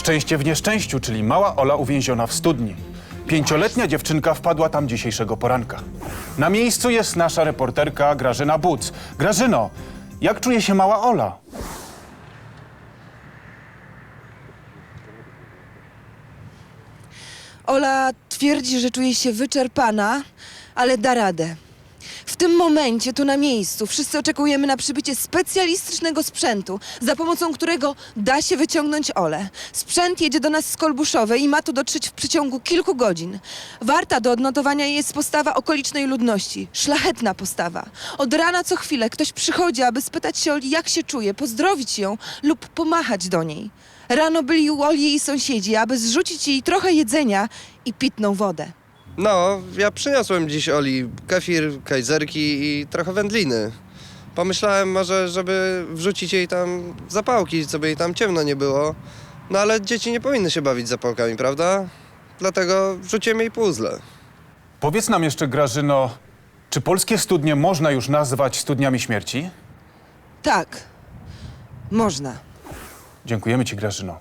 Szczęście w nieszczęściu, czyli mała Ola uwięziona w studni. Pięcioletnia dziewczynka wpadła tam dzisiejszego poranka. Na miejscu jest nasza reporterka Grażyna Buc. Grażyno, jak czuje się mała Ola? Ola twierdzi, że czuje się wyczerpana, ale da radę. W tym momencie, tu na miejscu, wszyscy oczekujemy na przybycie specjalistycznego sprzętu, za pomocą którego da się wyciągnąć Olę. Sprzęt jedzie do nas z Kolbuszowej i ma tu dotrzeć w przeciągu kilku godzin. Warta do odnotowania jest postawa okolicznej ludności. Szlachetna postawa. Od rana co chwilę ktoś przychodzi, aby spytać się Oli, jak się czuje, pozdrowić ją lub pomachać do niej. Rano byli u Oli jej sąsiedzi, aby zrzucić jej trochę jedzenia i pitną wodę. No, ja przyniosłem dziś Oli kefir, kajzerki i trochę wędliny. Pomyślałem może, żeby wrzucić jej tam zapałki, co by jej tam ciemno nie było. No ale dzieci nie powinny się bawić zapałkami, prawda? Dlatego wrzuciłem jej puzzle. Powiedz nam jeszcze, Grażyno, czy polskie studnie można już nazwać studniami śmierci? Tak, można. Dziękujemy ci, Grażyno.